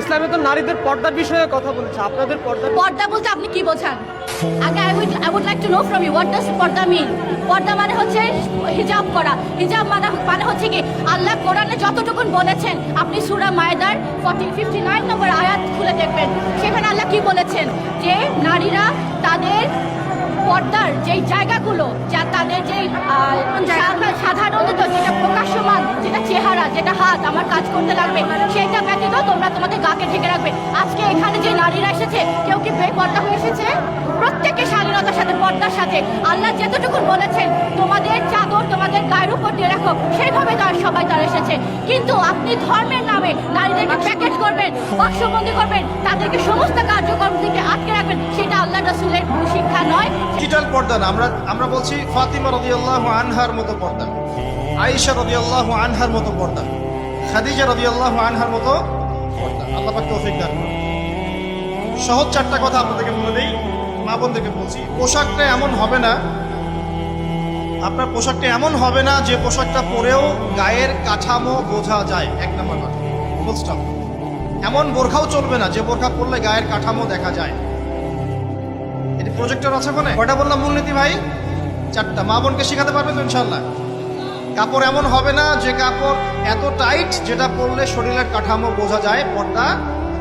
ইসলামে তো নারীদের পর্দার বিষয়ে কথা বলছে আপনাদের পর্দা পর্দা বলতে আপনি কি বোঝান? আগে I would I would like to know from you what does পর্দা মিন পর্দা মানে হচ্ছে হিজাব করা। হিজাব মানে মানে হচ্ছে কি আল্লাহ কোরআনে যতটুকুন বলেছেন আপনি সূরা মায়দার 40 59 নম্বর আয়াত খুলে দেখবেন। সেখানে আল্লাহ কি বলেছেন? যে নারীরা তাদের পর্দার যেই জায়গাগুলো যা তাদের যেই যেটা হাত আমার কাজ করতে লাগবে, সেটা ব্যতীত তোমরা তোমাদের গাকে ঢেকে রাখবে। আজকে এখানে যে নারীরা এসেছে, কেউ কি বেপর্দা হয়ে এসেছে? প্রত্যেকে শালীনতার সাথে, পর্দার সাথে। আল্লাহ যতটুকু বলেছেন, তোমাদের চাদর তোমাদের গায়ের উপর দিয়ে রাখো, সেইভাবে তার সবাই তারা এসেছে। কিন্তু আপনি ধর্মের নামে নারীদেরকে প্যাকেট করবেন, বাক্সবন্দি করবেন, তাদেরকে সমস্ত কার্যক্রম থেকে আটকে রাখবেন, সেটা আল্লাহ রসুলের শিক্ষা নয়। ডিজিটাল পর্দা না, আমরা আমরা বলছি ফাতিমা রদিয়াল্লাহু আনহার মতো পর্দা। আয়েশা রদিয়াল্লাহু আনহার মতো পর্দা, খাদিজা রদিয়াল্লাহু আনহার মতো পর্দা। আল্লাহ তৌফিক দান সহজ চারটা কথা আপনাদেরকে বলে দেই, মা বোনদেরকে বলছি, পোশাকটা এমন হবে না, আপনার পোশাকটা এমন হবে না যে পোশাকটা পরেও গায়ের কাঠামো বোঝা যায়। এক নম্বর কথা। এমন বোরখাও চলবে না যে বোরখা পরলে গায়ের কাঠামো দেখা যায়। এটি প্রজেক্টর আছে ওখানে? কয়টা বললাম মূলনীতি ভাই? চারটা। মা বোনকে শেখাতে পারবে তো ইনশাল্লাহ কাপড় এমন হবে না যে কাপড় এত টাইট যেটা পরলে শরীরের কাঠামো বোঝা যায়, পর্দা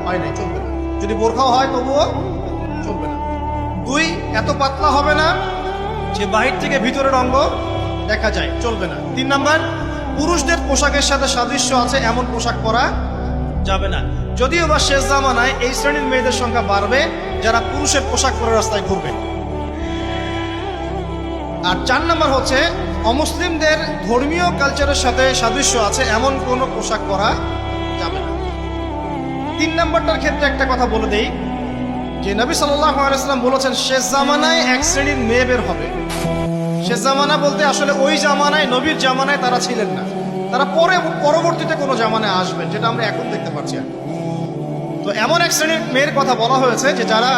হয় নাই, চলবে না। যদি বোরখাও হয়, তবুও চলবে না। দুই, এত পাতলা হবে না যে বাহির থেকে ভিতরের অঙ্গ দেখা যায়, চলবে না। তিন নাম্বার, পুরুষদের পোশাকের সাথে সাদৃশ্য আছে, এমন পোশাক পরা যাবে না। যদিও বা শেষ জামানায় এই শ্রেণির মেয়েদের সংখ্যা বাড়বে, যারা পুরুষের পোশাক পরে রাস্তায় ঘুরবে। আর চার নাম্বার হচ্ছে অমুসলিমদের ধর্মীয় কালচারের সাথে সাদৃশ্য আছে এমন কোনো পোশাক পরা যাবে না। তিন নম্বরটার ক্ষেত্রে একটা কথা বলে দেই, যে নবী আলাইসাল্লাম বলেছেন শেষ জামানায় এক শ্রেণির মেয়ে বের হবে। শেষ জামানা বলতে আসলে ওই জামানায়, নবীর জামানায় তারা ছিলেন না। তারা পরে, পরবর্তীতে কোনো জামানায় আসবেন, যেটা আমরা এখন দেখতে পাচ্ছি তো এমন এক শ্রেণির মেয়ের কথা বলা হয়েছে যে যারা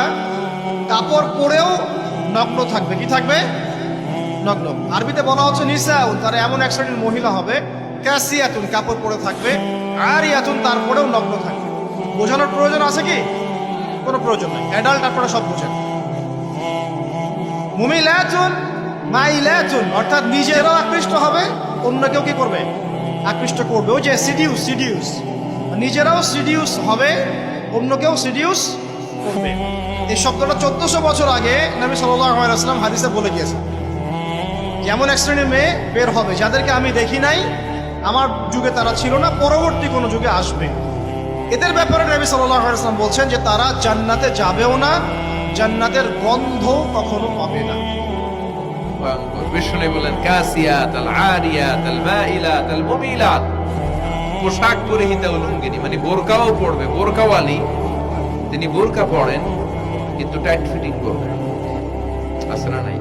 কাপড় পরেও নগ্ন থাকবে। কি থাকবে? নগ্ন। আরবিতে বলা হচ্ছে নিসাউ তারা এমন এক শ্রেণির মহিলা হবে, ক্যাসিয়াতুন, কাপড় পরে থাকবে আর ইয়াতুন তারপরেও নগ্ন থাকবে। বোঝানোর প্রয়োজন আছে কি? কোনো প্রয়োজন নেই। অ্যাডাল্ট আপনারা সব বোঝেন। মুমিলাতুন মাইলাতুন, অর্থাৎ নিজেরাও আকৃষ্ট হবে, অন্য কেউ কি করবে? আকৃষ্ট করবে। ওই যে সিডিউস সিডিউস। নিজেরাও সিডিউস হবে, অন্য কেউ সিডিউস করবে। এই শব্দটা চোদ্দশো বছর আগে নবী সাল্লাম হাদিসে বলে গিয়েছে যেমন এক শ্রেণির মেয়ে বের হবে, যাদেরকে আমি দেখি নাই। আমার যুগে তারা ছিল না, পরবর্তী কোনো যুগে আসবে। এদের ব্যাপারে নবী সাল্লাম বলছেন যে, তারা জান্নাতে যাবেও না, জান্নাতের গন্ধ কখনো পাবে না। বলেন পোশাক মানে বোরকাও পড়বে বোরকাওয়ালি। তিনি বোরকা পড়েন কিন্তু টাইট ফিটিং নাই?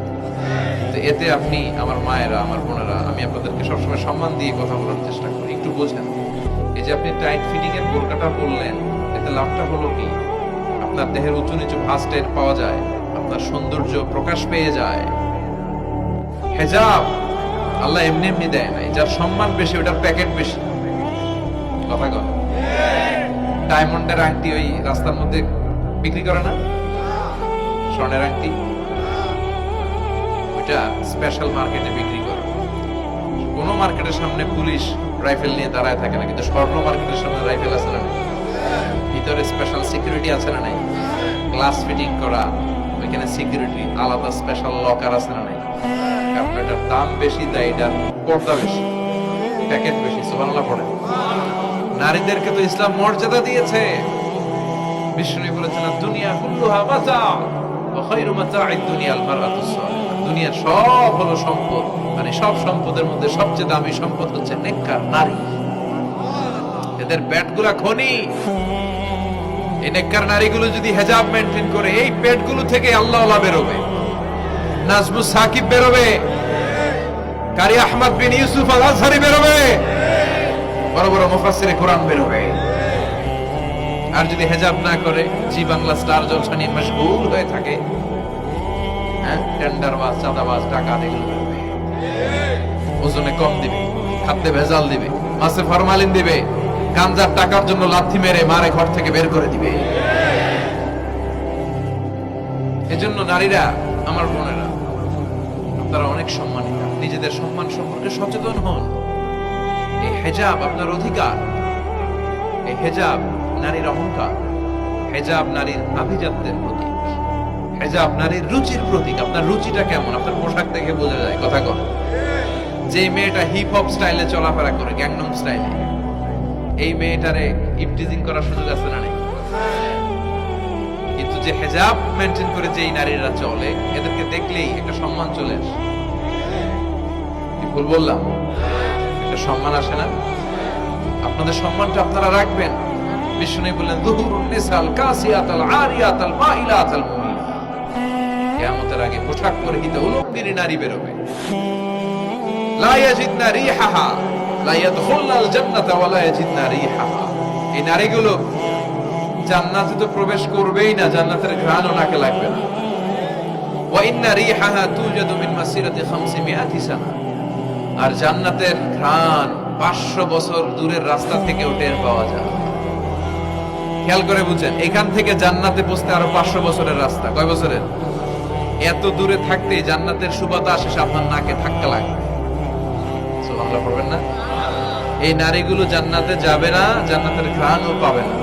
তো এতে আপনি আমার মায়েরা, আমার বোনেরা, আমি আপনাদেরকে সবসময় সম্মান দিয়ে কথা বলার চেষ্টা করি। একটু বোঝেন। এই যে আপনি টাইট ফিটিং এর বোরকাটা পরলেন এতে লাভটা হলো কি? আপনার দেহের উঁচু নিচু টের পাওয়া যায়, আপনার সৌন্দর্য প্রকাশ পেয়ে যায়। হেজাব আল্লাহ এমনি এমনি দেয় নাই, যার সম্মান বেশি, ওটার প্যাকেট বেশি। কথা কর ডায়মন্ডের আংটি ওই রাস্তার মধ্যে বিক্রি করে না? স্বর্ণের আংটি? ওইটা স্পেশাল মার্কেটে বিক্রি করে। কোন মার্কেটের সামনে পুলিশ রাইফেল নিয়ে দাঁড়ায় থাকে না, কিন্তু স্বর্ণ মার্কেটের সামনে রাইফেল আছে না ভিতরে স্পেশাল সিকিউরিটি আছে না নাই? গ্লাস ফিটিং করা, ওইখানে সিকিউরিটি আলাদা স্পেশাল লকার আছে না নাই? এটার দাম বেশি, তাই এটার পর্দা বেশি প্যাকেট বেশি পড়ে। নারীদেরকে তো ইসলাম মর্যাদা দিয়েছে। বিষ্ণু বলেছেন দুনিয়া কুল্লুহা মাতা ওয়া খায়রু মাতা'আদ দুনিয়া আল দুনিয়ার সব হলো সম্পদ। মানে সব সম্পদের মধ্যে সবচেয়ে দামি সম্পদ হচ্ছে নেককার নারী। এদের ব্যাটগুলা খনি এই নেককার নারীগুলো যদি হেজাব মেনটেন করে, এই পেটগুলো থেকে বেরোবে। সাকিব বেরোবে। কারি আহমদ বিন ইউসুফ আল আজহারি বেরোবে। বড় বড় কোরআন বেরোবে। আর যদি হেজাব না করে, জি বাংলা স্টার জলসা নিয়ে মশগুল হয়ে থাকে টেন্ডারবাজ চাঁদাবাজ টাকা এগুলো ওজনে কম দিবে, খাদ্যে ভেজাল দিবে, মাছে ফরমালিন দিবে, গাঞ্জার টাকার জন্য লাথি মেরে মারে ঘর থেকে বের করে দিবে। এজন্য নারীরা, আমার বোনেরা, আপনারা অনেক সম্মানিত। নিজেদের সম্মান সম্পর্কে সচেতন হন। এই হেজাব আপনার অধিকার। এই হেজাব নারীর অহংকার। হেজাব নারীর আভিজাত্যের প্রতীক। হেজাব নারীর রুচির প্রতীক, আপনার রুচিটা কেমন? আপনার পোশাক দেখে বোঝা যায়, কথা কন। যে মেয়েটা হিপ হপ স্টাইলে চলাফেরা করে গ্যাংনম স্টাইলে এই মেয়েটারে ইপটিজিং করার সুযোগ আছে না নেই? কিন্তু যে হেজাব মেনটেন করে যেই নারীরা চলে, এদেরকে দেখলেই একটা সম্মান চলে আসে। ভুল বললাম? একটা সম্মান আসে না? আপনাদের সম্মানটা আপনারা রাখবেন। বিষ্ণু বললেন, দুহুরুন নিসাল কাসিয়াতাল আরিয়াতাল মাইলাতাল কিয়ামতের আগে পোশাক পরিহিত উলঙ্গিনী নারী বেরোবে। লা ইয়াজিদনা রিহাহা, লা ইয়াদখুলনাল জান্নাতা ওয়া লা ইয়াজিদনা রিহাহা। এই নারীগুলো জান্নাতে তো প্রবেশ করবেই না, জান্নাতের ঘ্রাণও নাকে লাগবে না। ওয়া ইন্না রিহাহা তুজাদু মাসিরাতি 500 সানা। আর জান্নাতের ঘ্রাণ 500 বছর দূরের রাস্তা থেকে টের পাওয়া যায়। খেয়াল করে বুঝেন, এখান থেকে জান্নাতে পৌঁছতে আরও 500 বছরের রাস্তা। কয় বছরের? এত দূরে থাকতে জান্নাতের সুবাতাস এসে আপনার নাকে থাকতে লাগে। না? এই নারীগুলো জান্নাতে যাবে না, জান্নাতের ঘ্রাণও পাবে না।